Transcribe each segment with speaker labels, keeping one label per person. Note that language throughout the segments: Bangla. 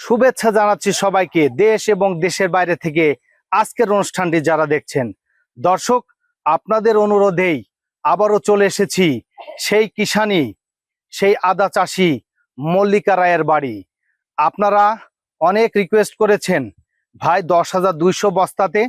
Speaker 1: শুভেচ্ছা জানাচ্ছি সবাইকে দেশ এবং দেশের বাইরে থেকে আজকের অনুষ্ঠানটি যারা দেখছেন। দর্শক, আপনাদের অনুরোধেই আবারও চলে এসেছি সেই কিষানি, সেই আদা চাষি মল্লিকা রায়ের বাড়ি। আপনারা অনেক রিকোয়েস্ট করেছেন, ভাই দশ হাজার দুইশো বস্তাতে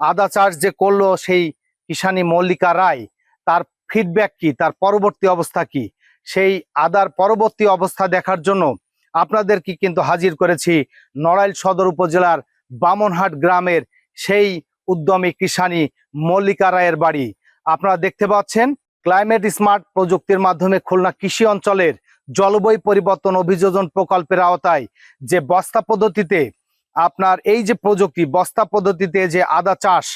Speaker 1: আদা চাষ যে করল সেই কিষানি মল্লিকা রায়, তার ফিডব্যাক কি, তার পরবর্তী অবস্থা কি? সেই আদার পরবর্তী অবস্থা দেখার জন্য আপনাদেরকে কিন্তু হাজির করেছি নড়াইল সদর উপজেলার বামনহাট গ্রামের সেই উদ্যমী কিষানি মল্লিকা রায়ের বাড়ি। আপনারা দেখতে পাচ্ছেন ক্লাইমেট স্মার্ট প্রযুক্তির মাধ্যমে খুলনা কৃষি অঞ্চলের জলবায়ু পরিবর্তন অভিযোজন প্রকল্পের আওতায় যে বস্তা পদ্ধতিতে আপনার এই যে প্রযুক্তি, বস্তা পদ্ধতিতে যে আদা চাষ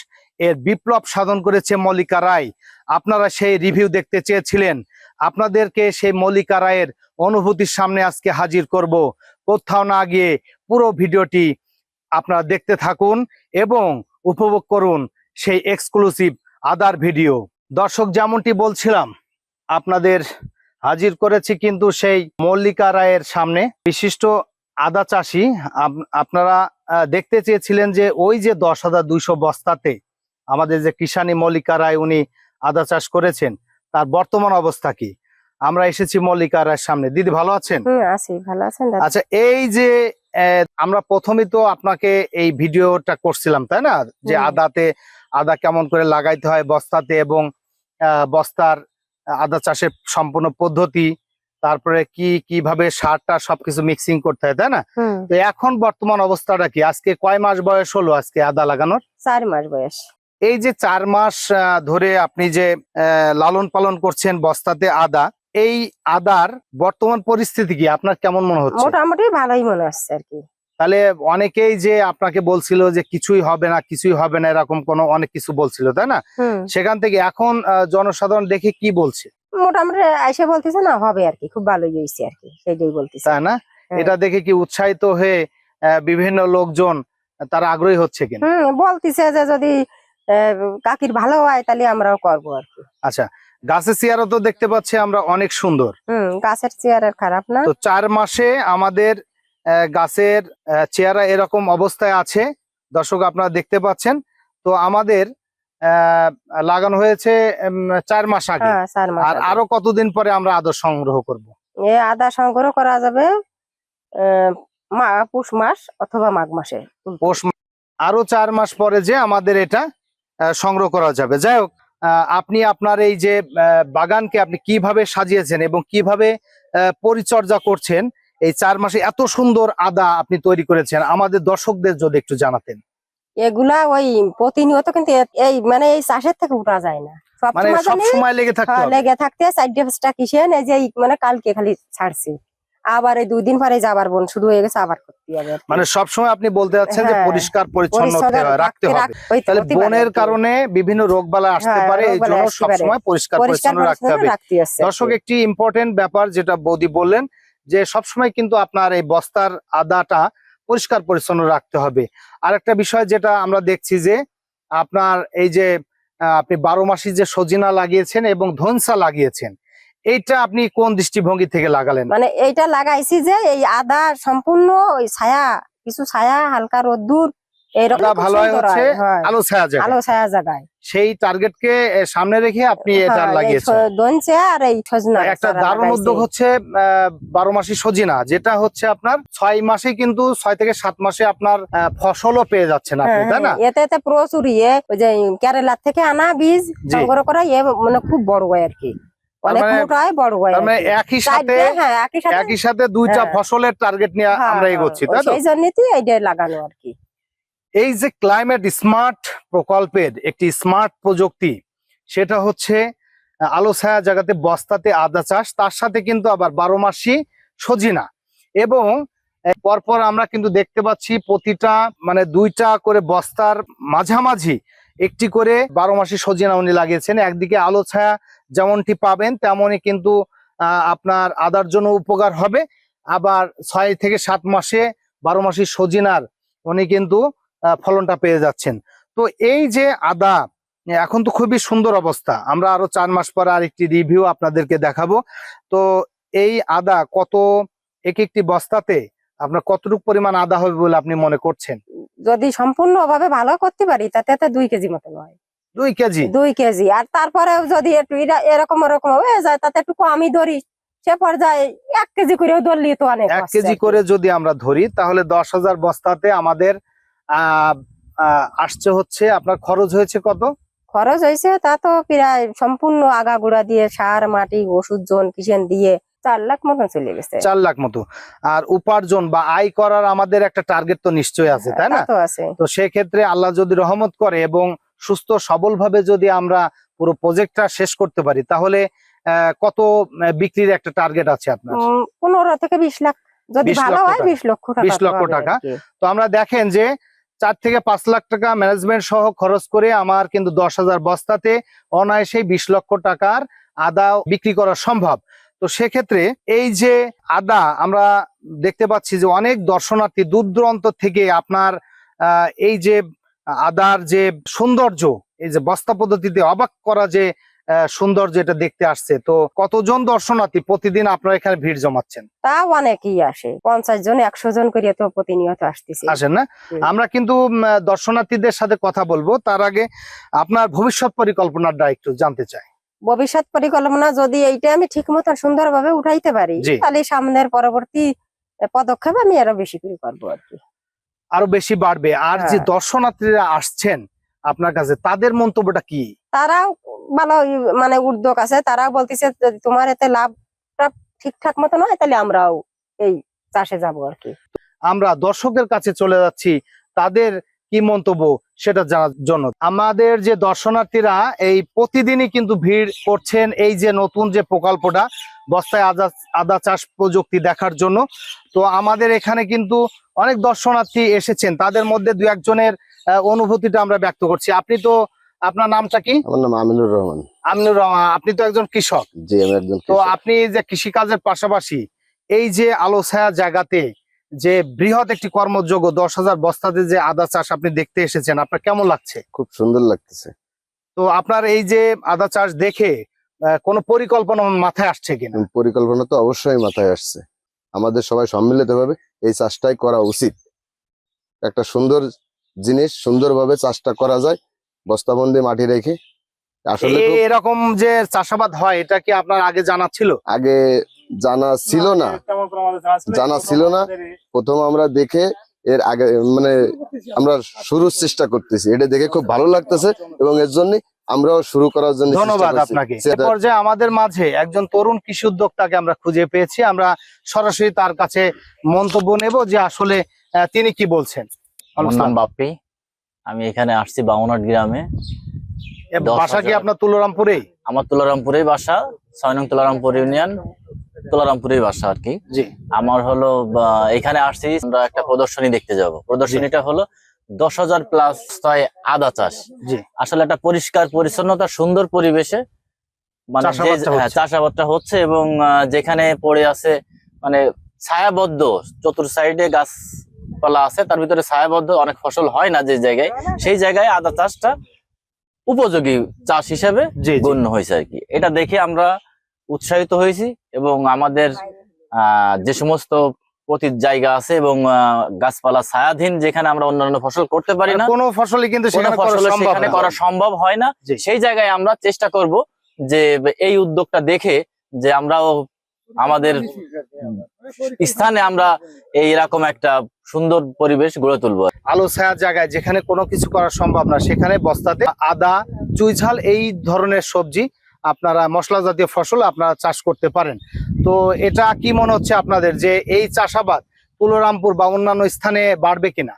Speaker 1: এর বিপ্লব সাধন করেছে মল্লিকা রায়, আপনারা সেই রিভিউ দেখতে চেয়েছিলেন। আপনাদেরকে সেই মল্লিকা রায়ের অনুভূতির সামনে আজকে হাজির করব। কোথাও না গিয়ে পুরো ভিডিওটি আপনারা দেখতে থাকুন এবং উপভোগ করুন সেই এক্সক্লুসিভ আদার ভিডিও দর্শক, যেমনটি বলছিলাম, আপনাদের হাজির করেছি কিন্তু সেই মল্লিকা রায়ের সামনে। বিশিষ্ট আদা চাষি আপনারা দেখতে চেয়েছিলেন যে ওই যে দশ হাজার দুইশো বস্তাতে আমাদের যে কিষানি মল্লিকা রায় উনি আদা চাষ করেছেন তার বর্তমান অবস্থা কি? আমরা এসেছি মল্লিকার সামনে। দিদি ভালো আছেন?
Speaker 2: আছি ভালো আছেন
Speaker 1: আচ্ছা এই যে আমরা প্রথমে তো আপনাকে এই ভিডিওটা করছিলাম তাই না? যে আদাতে আদা কেমন করে লাগাইতে হয় বস্তাতে এবং আহ, বস্তার আদা চাষের সম্পূর্ণ পদ্ধতি তারপরে কি কীভাবে সারটা সবকিছু মিক্সিং করতে হয় তাই না? তো এখন বর্তমান অবস্থাটা কি? আজকে কয় মাস বয়স হলো আজকে আদা লাগানোর?
Speaker 2: চার মাস বয়স।
Speaker 1: এই যে চার মাস ধরে আপনি যে লালন পালন করছেন বস্তাতে আদা এই আদার বর্তমান পরিস্থিতি কি? আপনার কেমন মনে হচ্ছে?
Speaker 2: মোটামুটি ভালোই মনে হচ্ছে আর কি।
Speaker 1: তাহলে অনেকেই যে আপনাকে বলছিল যে কিছুই হবে না কিছুই হবে না এরকম কোনো অনেক কিছু বলছিল তাই না? সেখান থেকে এখন জনসাধারণ দেখে কি বলছে?
Speaker 2: মোটামুটি এসে বলতেছে না হবে আর কি খুব ভালোই হয়েছে আর কি সেটাই বলতেছে।
Speaker 1: তাই না?
Speaker 2: হ্যাঁ।
Speaker 1: এটা দেখে কি উৎসাহিত হয়ে আহ, বিভিন্ন লোকজন তারা আগ্রহী হচ্ছে কিনা?
Speaker 2: হুম বলতেছে যে যদি কাকির ভালো হয় তাহলে আমরাও করব আর কি।
Speaker 1: আচ্ছা গাছের চেয়ারও তো দেখতে পাচ্ছি আমরা অনেক সুন্দর।
Speaker 2: হুম গাছের চেয়ার আর খারাপ না।
Speaker 1: তো চার মাসে আমাদের গাছের চেহারা এরকম অবস্থায় আছে। দর্শক আপনারা দেখতে পাচ্ছেন। তো আমাদের লাগানো হয়েছে চার মাস আগে।
Speaker 2: হ্যাঁ
Speaker 1: আর আরও কতদিন পরে আমরা আদর সংগ্রহ করব?
Speaker 2: এ আদা সংগ্রহ করা যাবে পুষ মাস অথবা মাঘ মাসে।
Speaker 1: পৌষ আরও চার মাস পরে যে আমাদের এটা সংগ্রহ করা যাবে। যাই হোক আপনি আপনার এই যে বাগানকে আপনি কীভাবে সাজিয়েছেন এবং কীভাবে পরিচর্যা করছেন এই চার মাসে এত সুন্দর আদা আপনি তৈরি করেছেন আমাদের দর্শকদের যদি একটু জানাতেন।
Speaker 2: এগুলা ওই প্রতিনিয়ত কিন্তু এই মানে এই চাষের থেকে উঠা যায় না। সব
Speaker 1: মানে
Speaker 2: সময়
Speaker 1: লেগে থাকতে
Speaker 2: হ্যাঁ, লেগে থাকতে চারটে পাঁচটা কিসেন এই যে মানে কালকে খালি ছাড়ছি। আবার এই দুই দিন পরে যাবার বোন শুরু হয়ে গেছে আবার করতে হবে
Speaker 1: মানে সব সময় আপনি বলতে যাচ্ছেন যে
Speaker 2: হ্যাঁ,
Speaker 1: পরিষ্কার পরিচ্ছন্ন হয়, রাখতে হবে। তাহলে বনের কারণে বিভিন্ন রোগবালা আসতে
Speaker 2: হ্যাঁ,
Speaker 1: পারে এই জন্য
Speaker 2: আসতে পারে।
Speaker 1: সবসময় পরিষ্কার পরিচ্ছন্ন রাখতে হবে। দর্শক একটি ইম্পর্টেন্ট ব্যাপার যেটা বৌদি বললেন যে সবসময় কিন্তু আপনার এই বস্তার আদাটা পরিষ্কার পরিচ্ছন্ন রাখতে হবে। আর একটা বিষয় যেটা আমরা দেখছি যে আপনার এই যে আপনি বারো মাসি যে সজিনা লাগিয়েছেন এবং ধনসা লাগিয়েছেন এইটা আপনি কোন দৃষ্টিভঙ্গি থেকে লাগালেন?
Speaker 2: মানে এইটা লাগাইছি যে এই আদা সম্পূর্ণ ওই ছায়া কিছু ছায়া হালকা রোদ্দুর।
Speaker 1: আলো ছায়া যায়
Speaker 2: আলো ছায়া জায়গায়
Speaker 1: সেই টার্গেটকে সামনে রেখে আপনি এটা লাগিয়েছেন।
Speaker 2: আর এই সজনা
Speaker 1: একটা দারুণ উদ্যোগ হচ্ছে মাসি সজিনা যেটা হচ্ছে আপনার ছয় মাসে কিন্তু ছয় থেকে সাত মাসে আপনার ফসলও পেয়ে যাচ্ছেন আপনি
Speaker 2: হ্যাঁ,
Speaker 1: তাই না?
Speaker 2: হ্যাঁ, এতে এতে প্রচুর ইয়ে ওই যে কেরালা থেকে আনা বীজ সংগ্রহ করা ইয়ে মানে খুব বড় হয় আর কি। অনেক
Speaker 1: মানে-
Speaker 2: বড় হয়
Speaker 1: মানে একই সাথে
Speaker 2: হ্যাঁ একই সাথে
Speaker 1: একই সাথে দুইটা
Speaker 2: হ্যাঁ।
Speaker 1: ফসলের টার্গেট নিয়ে
Speaker 2: হ্যাঁ,
Speaker 1: আমরা এগোচ্ছি তাই তো?
Speaker 2: সেই জন্যই এইটা লাগানো আর কি।
Speaker 1: এই যে ক্লাইমেট স্মার্ট প্রকল্পের একটি স্মার্ট প্রযুক্তি সেটা হচ্ছে আলো ছায়া জায়গাতে বস্তাতে আদা চাষ তার সাথে কিন্তু আবার বারো মাসি সজিনা। এবং পরপর আমরা কিন্তু দেখতে পাচ্ছি প্রতিটা মানে দুইটা করে বস্তার মাঝামাঝি একটি করে বারো মাসি সজিনা উনি লাগিয়েছেন। একদিকে আলো ছায়া যেমনটি পাবেন, তেমনই কিন্তু আপনার আদার জন্য উপকার হবে। আবার ছয় থেকে সাত মাসে, বারো মাসি সজিনার উনি কিন্তু ফলনটা পেয়ে যাচ্ছেন। তো এই যে আদা, এখন তো খুবই সুন্দর অবস্থা। আমরা আরও চার মাস পরে আরেকটি রিভিউ আপনাদেরকে দেখাবো। তো এই আদা কত এক একটি বস্তাতে আপনার কতটুকু পরিমাণ আদা হবে বলে আপনি মনে করছেন?
Speaker 2: যদি সম্পূর্ণ ভাবে ভালো করতে পারি, তাতে দুই কেজি মতন হয়।
Speaker 1: দুই কেজি?
Speaker 2: দুই কেজি। আর তারপরে যদি একটু এরকম এরকম হয়ে যায় তাতে একটু কমই ধরি। সে পর্যায়ে এক কেজি করেও ধরলি তো অনেক
Speaker 1: এক কেজি করে যদি আমরা ধরি তাহলে দশ হাজার বস্তাতে আমাদের আসছে হচ্ছে আপনার খরচ হয়েছে কত?
Speaker 2: খরচ হয়েছে তা তো প্রায় সম্পূর্ণ আগাগুড়া দিয়ে সার মাটি ওষুধ জন কিষেন দিয়ে চার লাখ মতন চলে গেছে।
Speaker 1: চার লাখ মতো। আর উপার্জন বা আয় করার আমাদের একটা টার্গেট তো নিশ্চয়ই আছে তাই না?
Speaker 2: তো আছে।
Speaker 1: তো সেক্ষেত্রে আল্লাহ যদি রহমত করে এবং সুস্থ সবল ভাবে যদি আমরা পুরো প্রজেক্টটা শেষ করতে পারি তাহলে কত বিক্রির একটা টার্গেট আছে আপনার
Speaker 2: পনেরো থেকে বিশ লাখ যদি ভালো হয়। বিশ লক্ষ টাকা তো
Speaker 1: লক্ষ টাকা। তো আমরা দেখেন যে চার থেকে পাঁচ লাখ টাকা ম্যানেজমেন্ট সহ খরচ করে আমার কিন্তু দশ হাজার বস্তাতে অনায়াসেই বিশ লক্ষ টাকার আদা বিক্রি করা সম্ভব তো সেক্ষেত্রে এই যে আদা আমরা দেখতে পাচ্ছি যে অনেক দর্শনার্থী দূর দূরান্ত থেকে আপনার আহ, এই যে আদার যে সৌন্দর্য এই যে বস্তা পদ্ধতিতে অবাক করা যে সৌন্দর্য এটা দেখতে আসছে। তো কতজন দর্শনার্থী প্রতিদিন আপনারা এখানে ভিড় জমাচ্ছেন?
Speaker 2: তা অনেকেই আসে। পঞ্চাশ জন একশো জন করে তো প্রতিনিয়ত আসতেছে।
Speaker 1: আসেন না? আমরা কিন্তু দর্শনার্থীদের সাথে কথা বলব। তার আগে আপনার ভবিষ্যৎ পরিকল্পনাটা একটু জানতে চাই।
Speaker 2: ভবিষ্যৎ পরিকল্পনা যদি এইটা আমি ঠিক মতন সুন্দরভাবে উঠাইতে পারি তাহলে সামনের পরবর্তী পদক্ষেপ আমি আরও বেশি করে করব আর কি।
Speaker 1: আরও বেশি বাড়বে। আর যে
Speaker 2: হ্যাঁ।
Speaker 1: দর্শনার্থীরা আসছেন আপনার কাছে তাদের মন্তব্যটা কি?
Speaker 2: তারাও ভালো মানে উদ্যোগ আছে। তারাও বলতেছে যদি তোমার এতে লাভটা ঠিকঠাক মতো নয় তাহলে আমরাও এই চাষে যাব আর কি।
Speaker 1: আমরা দর্শকদের কাছে চলে যাচ্ছি। তাদের কি মন্তব্য সেটা জানার জন্য। আমাদের যে দর্শনার্থীরা এই প্রতিদিনই কিন্তু ভিড় করছেন এই যে নতুন যে প্রকল্পটা বস্তায় আদা আদা চাষ প্রযুক্তি দেখার জন্য। তো আমাদের এখানে কিন্তু অনেক দর্শনার্থী এসেছেন। তাদের মধ্যে দু একজনের অনুভূতিটা আমরা ব্যক্ত করছি। আপনি তো আপনার নামটা কি?
Speaker 3: আমার নাম আমিনুর রহমান।
Speaker 1: আমিনুর রহমান আপনি তো একজন কৃষক।
Speaker 3: জি আমি একজন
Speaker 1: তো আপনি যে কৃষিকাজের পাশাপাশি এই যে আলো ছায়া জায়গাতে যে বৃহৎ একটি কর্মযোগ্য দশ হাজার বস্তাতে যে আদা চাষ আপনি দেখতে এসেছেন আপনার কেমন লাগছে?
Speaker 3: খুব সুন্দর লাগতেছে।
Speaker 1: তো আপনার এই যে আদা চাষ দেখে কোনো পরিকল্পনা মাথায় আসছে কিনা?
Speaker 3: পরিকল্পনা তো অবশ্যই মাথায় আসছে। আমাদের সবাই সম্মিলিত ভাবে এই চাষটাই করা উচিত। একটা সুন্দর জিনিস সুন্দরভাবে চাষটা করা যায় বস্তাবন্দি মাটি রেখে। আসলে
Speaker 1: এরকম যে চাষাবাদ হয় এটা কি আপনার আগে জানা ছিল?
Speaker 3: আগে জানা ছিল না। জানা ছিল না। প্রথম আমরা দেখে এর আগে মানে আমরা শুরুর চেষ্টা করতেছি। এটা দেখে খুব ভালো লাগতেছে এবং এর জন্য আমরাও শুরু করার জন্য
Speaker 1: ধন্যবাদ আপনাকে। এ পর্যায়ে আমাদের মাঝে একজন তরুণ কৃষি উদ্যোক্তাকে আমরা খুঁজে পেয়েছি। আমরা সরাসরি তার কাছে মন্তব্য নেব যে আসলে আহ, তিনি কি বলছেন।
Speaker 4: বাপ্পি। আমি এখানে আসছি বাউনাট গ্রামে।
Speaker 1: বাসা কি আপনার তুলরামপুরেই
Speaker 4: আমার তুলারামপুরেই বাসা ছয় নং তুলারামপুর ইউনিয়ন তুলারামপুরেই বাসা আর কি।
Speaker 1: জি।
Speaker 4: আমার হলো বা, এখানে আসছি আমরা একটা প্রদর্শনী দেখতে যাব। প্রদর্শনীটা হলো দশ হাজার প্লাস ছয় আদা চাষ।
Speaker 1: জি।
Speaker 4: আসলে একটা পরিষ্কার পরিচ্ছন্নতা সুন্দর পরিবেশে মানে যে-
Speaker 1: চাষাবাদটা
Speaker 4: হ্যাঁ,
Speaker 1: হচ্ছে।
Speaker 4: এবং যেখানে পড়ে আছে মানে ছায়াবদ্ধ চতুর সাইডে গাছপালা আছে তার ভিতরে ছায়াবদ্ধ অনেক ফসল হয় না যে জায়গায় সেই জায়গায় আদা চাষটা উপযোগী চাষ হিসেবে গণ্য হয়েছে আর কি। এটা দেখে আমরা উৎসাহিত হয়েছি এবং আমাদের আহ, যে সমস্ত পতিত জায়গা আছে এবং গাছপালা ছায়াধীন যেখানে আমরা অন্যান্য ফসল করতে পারি না।
Speaker 1: কোনো ফসলই কিন্তু
Speaker 4: কোনো
Speaker 1: সেখানে করা
Speaker 4: ফসল
Speaker 1: সম্ভব
Speaker 4: করা সম্ভব হয় না। সেই জায়গায় আমরা চেষ্টা করব যে এই উদ্যোগটা দেখে যে আমরাও আমাদের স্থানে আমরা এই এরকম একটা সুন্দর পরিবেশ গড়ে তুলবো।
Speaker 1: আলো ছায়া জায়গায় যেখানে কোনো কিছু করা সম্ভব না সেখানে বস্তাতে আদা চুইঝাল এই ধরনের সবজি আপনারা মশলা জাতীয় ফসল আপনারা চাষ করতে পারেন। তো এটা কি মনে হচ্ছে আপনাদের যে এই চাষাবাদ তুলরামপুর বা অন্যান্য স্থানে বাড়বে কিনা?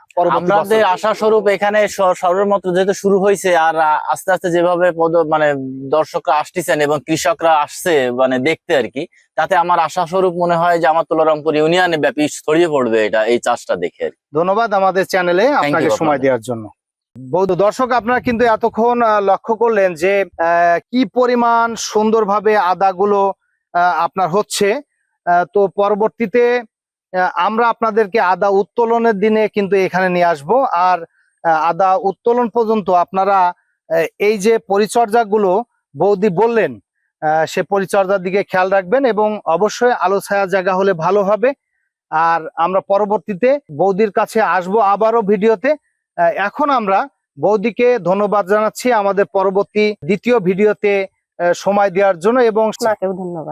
Speaker 4: আমাদের আশা স্বরূপ এখানে সর্বমাত্র যেহেতু শুরু হয়েছে আর আস্তে আস্তে যেভাবে মানে দর্শকরা আসতেছেন এবং কৃষকরা আসছে মানে দেখতে আর কি তাতে আমার আশা স্বরূপ মনে হয় যে আমার তুলারামপুর ইউনিয়নে ব্যাপী ছড়িয়ে পড়বে এটা এই চাষটা দেখে।
Speaker 1: ধন্যবাদ আমাদের চ্যানেলে আপনাকে সময় দেওয়ার জন্য। বৌদ্ধ দর্শক, আপনারা কিন্তু এতক্ষণ লক্ষ্য করলেন যে কি পরিমাণ সুন্দরভাবে আদাগুলো আপনার হচ্ছে। তো পরবর্তীতে আমরা আপনাদেরকে আদা উত্তোলনের দিনে কিন্তু এখানে নিয়ে আসব। আর আদা উত্তোলন পর্যন্ত আপনারা এই যে পরিচর্যাগুলো বৌদি বললেন সে পরিচর্যার দিকে খেয়াল রাখবেন এবং অবশ্যই আলো ছায়া জায়গা হলে ভালো হবে। আর আমরা পরবর্তীতে বৌদির কাছে আসব আবারও ভিডিওতে। এখন আমরা বৌদিকে ধন্যবাদ জানাচ্ছি আমাদের পরবর্তী দ্বিতীয় ভিডিওতে সময় দেওয়ার জন্য এবং
Speaker 2: ধন্যবাদ।